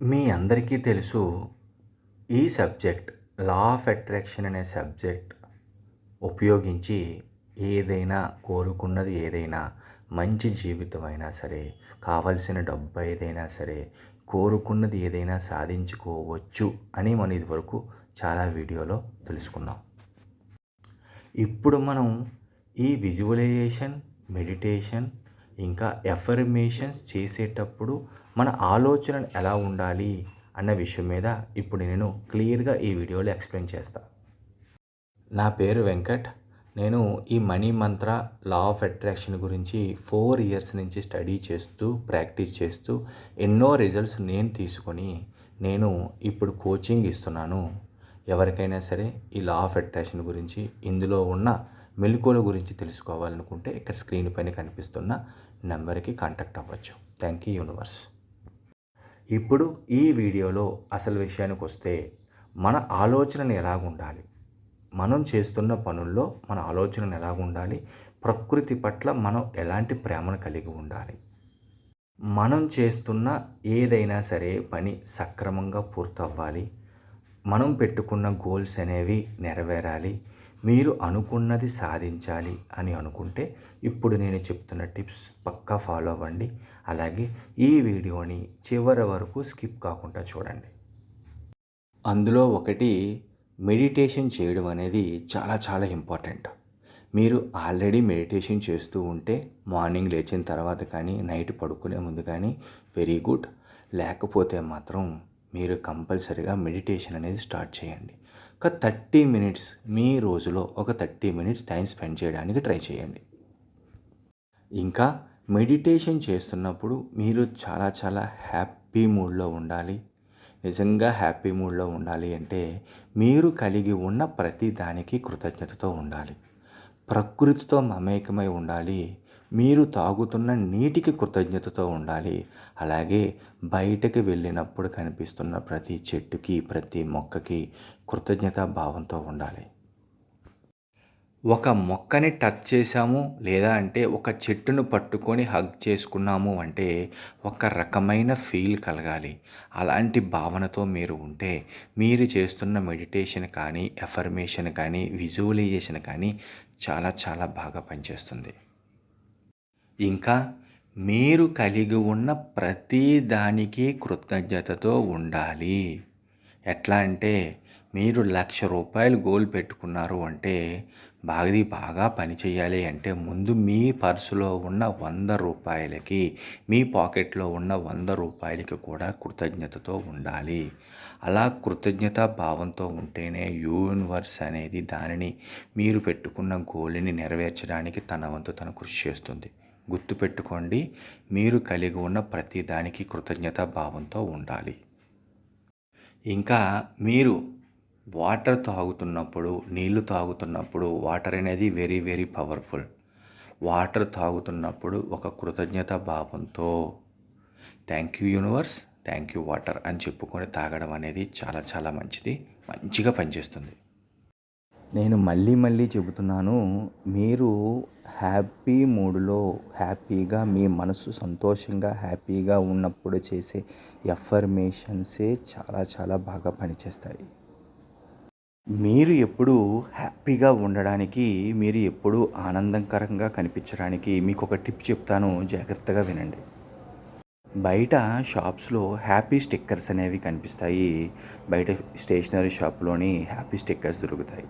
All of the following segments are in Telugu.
మీ అందరికీ తెలుసు ఈ సబ్జెక్ట్ లా ఆఫ్ అట్రాక్షన్ అనే సబ్జెక్ట్ ఉపయోగించి ఏదైనా కోరుకున్నది ఏదైనా మంచి జీవితం అయినా సరే కావలసిన డబ్బు ఏదైనా సరే కోరుకున్నది ఏదైనా సాధించుకోవచ్చు అని మనం ఇదివరకు చాలా వీడియోలో తెలుసుకున్నాం. ఇప్పుడు మనం ఈ విజువలైజేషన్ మెడిటేషన్ ఇంకా ఎఫర్మేషన్స్ చేసేటప్పుడు మన ఆలోచన ఎలా ఉండాలి అన్న విషయం మీద ఇప్పుడు నేను క్లియర్గా ఈ వీడియోలో ఎక్స్ప్లెయిన్ చేస్తా. నా పేరు వెంకట్. నేను ఈ money mantra law of attraction గురించి ఫోర్ ఇయర్స్ నుంచి స్టడీ చేస్తూ ప్రాక్టీస్ చేస్తూ ఎన్నో రిజల్ట్స్ నేను తీసుకొని నేను ఇప్పుడు కోచింగ్ ఇస్తున్నాను. ఎవరికైనా సరే ఈ లా ఆఫ్ అట్రాక్షన్ గురించి ఇందులో ఉన్న మెలకువల గురించి తెలుసుకోవాలనుకుంటే ఇక్కడ స్క్రీన్ పైన కనిపిస్తున్న నెంబర్కి కాంటాక్ట్ అవ్వచ్చు. Thank you universe. ఇప్పుడు ఈ వీడియోలో అసలు విషయానికి వస్తే మన ఆలోచనలు ఎలాగుండాలి? మనం చేస్తున్న పనుల్లో మన ఆలోచనలు ఎలాగుండాలి? ప్రకృతి పట్ల మనం ఎలాంటి ప్రేమను కలిగి ఉండాలి? మనం చేస్తున్న ఏదైనా సరే పని సక్రమంగా పూర్తవ్వాలి. మనం పెట్టుకున్న గోల్స్ అనేవి నెరవేరాలి. మీరు అనుకున్నది సాధించాలి అని అనుకుంటే ఇప్పుడు నేను చెప్తున్న టిప్స్ పక్కా ఫాలో అవ్వండి. అలాగే ఈ వీడియోని చివరి వరకు స్కిప్ కాకుండా చూడండి. అందులో ఒకటి మెడిటేషన్ చేయడం అనేది చాలా చాలా ఇంపార్టెంట్. మీరు ఆల్రెడీ మెడిటేషన్ చేస్తూ ఉంటే మార్నింగ్ లేచిన తర్వాత కానీ నైట్ పడుకునే ముందు కానీ వెరీ గుడ్. లేకపోతే మాత్రం మీరు కంపల్సరిగా మెడిటేషన్ అనేది స్టార్ట్ చేయండి. ఒక థర్టీ మినిట్స్ మీ రోజులో ఒక థర్టీ మినిట్స్ టైం స్పెండ్ చేయడానికి ట్రై చేయండి. ఇంకా మెడిటేషన్ చేస్తున్నప్పుడు మీరు చాలా చాలా హ్యాపీ మూడ్లో ఉండాలి. నిజంగా హ్యాపీ మూడ్లో ఉండాలి అంటే మీరు కలిగి ఉన్న ప్రతి దానికి కృతజ్ఞతతో ఉండాలి. ప్రకృతితో మమేకమై ఉండాలి. మీరు తాగుతున్న నీటికి కృతజ్ఞతతో ఉండాలి. అలాగే బయటకు వెళ్ళినప్పుడు కనిపిస్తున్న ప్రతి చెట్టుకి ప్రతి మొక్కకి కృతజ్ఞతా భావంతో ఉండాలి. ఒక మొక్కని టచ్ చేసాము లేదా అంటే ఒక చెట్టును పట్టుకొని హగ్ చేసుకున్నాము అంటే ఒక రకమైన ఫీల్ కలగాలి. అలాంటి భావనతో మీరు ఉంటే మీరు చేస్తున్న మెడిటేషన్ కానీ ఎఫర్మేషన్ కానీ విజువలైజేషన్ కానీ చాలా చాలా బాగా పనిచేస్తుంది. ఇంకా మీరు కలిగి ఉన్న ప్రతి దానికి కృతజ్ఞతతో ఉండాలి. ఎట్లా అంటే మీరు లక్ష రూపాయలు గోల్ పెట్టుకున్నారు అంటే బాగా బాగా పని చేయాలి అంటే ముందు మీ పర్సులో ఉన్న వంద రూపాయలకి మీ పాకెట్లో ఉన్న వంద రూపాయలకి కూడా కృతజ్ఞతతో ఉండాలి. అలా కృతజ్ఞత భావంతో ఉంటేనే యూనివర్స్ అనేది దానిని మీరు పెట్టుకున్న గోల్ని నెరవేర్చడానికి తన వంతు తన కృషి చేస్తుంది. గుర్తుపెట్టుకోండి మీరు కలిగి ఉన్న ప్రతి దానికి కృతజ్ఞత భావంతో ఉండాలి. ఇంకా మీరు వాటర్ తాగుతున్నప్పుడు నీళ్ళు తాగుతున్నప్పుడు వాటర్ అనేది వెరీ వెరీ పవర్ఫుల్. వాటర్ తాగుతున్నప్పుడు ఒక కృతజ్ఞత భావంతో thank you universe thank you water అని చెప్పుకొని తాగడం అనేది చాలా చాలా మంచిది. మంచిగా పనిచేస్తుంది. నేను మళ్ళీ మళ్ళీ చెబుతున్నాను మీరు హ్యాపీ మూడ్లో హ్యాపీగా మీ మనసు సంతోషంగా హ్యాపీగా ఉన్నప్పుడు చేసే ఎఫర్మేషన్సే చాలా చాలా బాగా పనిచేస్తాయి. మీరు ఎప్పుడు హ్యాపీగా ఉండడానికి మీరు ఎప్పుడు ఆనందకరంగా కనిపించడానికి మీకు ఒక టిప్ చెప్తాను. జాగ్రత్తగా వినండి. బయట షాప్స్లో హ్యాపీ స్టిక్కర్స్ అనేవి కనిపిస్తాయి. బయట స్టేషనరీ షాప్లోని హ్యాపీ స్టిక్కర్స్ దొరుకుతాయి.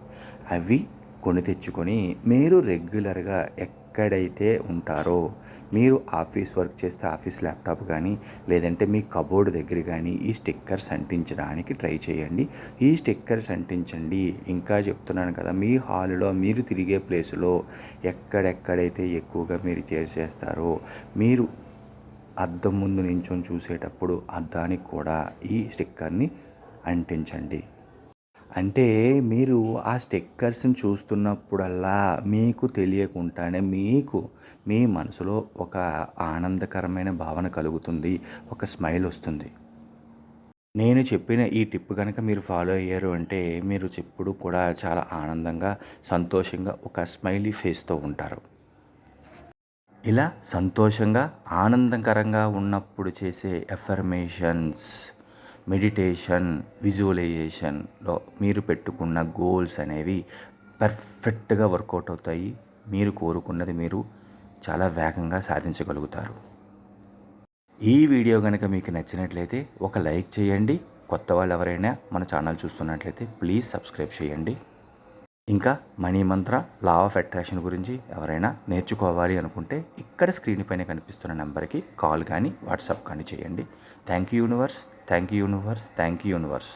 అవి కొని తెచ్చుకొని మీరు రెగ్యులర్గా ఎక్కడైతే ఉంటారో మీరు ఆఫీస్ వర్క్ చేస్తే ఆఫీస్ ల్యాప్టాప్ కానీ లేదంటే మీ కబోర్డ్ దగ్గర కానీ ఈ స్టిక్కర్స్ అంటించడానికి ట్రై చేయండి. ఈ స్టిక్కర్స్ అంటించండి. ఇంకా చెప్తున్నాను కదా మీ హాల్లో మీరు తిరిగే ప్లేస్లో ఎక్కడెక్కడైతే ఎక్కువగా మీరు చేసేస్తారో మీరు అద్దం ముందు నించొని చూసేటప్పుడు అద్దానికి కూడా ఈ స్టిక్కర్ని అంటించండి. అంటే మీరు ఆ స్టిక్కర్స్ని చూస్తున్నప్పుడల్లా మీకు తెలియకుండానే మీకు మీ మనసులో ఒక ఆనందకరమైన భావన కలుగుతుంది ఒక స్మైల్ వస్తుంది. నేను చెప్పిన ఈ టిప్ కనుక మీరు ఫాలో అయ్యారు అంటే మీరు చెప్పుడు కూడా చాలా ఆనందంగా సంతోషంగా ఒక స్మైలీ ఫేస్తో ఉంటారు. ఇలా సంతోషంగా ఆనందకరంగా ఉన్నప్పుడు చేసే ఎఫర్మేషన్స్ మెడిటేషన్ విజువలైజేషన్లో మీరు పెట్టుకున్న గోల్స్ అనేవి పర్ఫెక్ట్గా వర్కౌట్ అవుతాయి. మీరు కోరుకున్నది మీరు చాలా వేగంగా సాధించగలుగుతారు. ఈ వీడియో కనుక మీకు నచ్చినట్లయితే ఒక లైక్ చేయండి. కొత్త వాళ్ళు ఎవరైనా మన ఛానల్ చూస్తున్నట్లయితే ప్లీజ్ సబ్స్క్రైబ్ చేయండి. ఇంకా money mantra law of attraction గురించి ఎవరైనా నేర్చుకోవాలి అనుకుంటే ఇక్కడ స్క్రీన్ పైన కనిపిస్తున్న నెంబర్కి కాల్ కానీ వాట్సాప్ కానీ చేయండి. Thank you universe thank you universe thank you universe.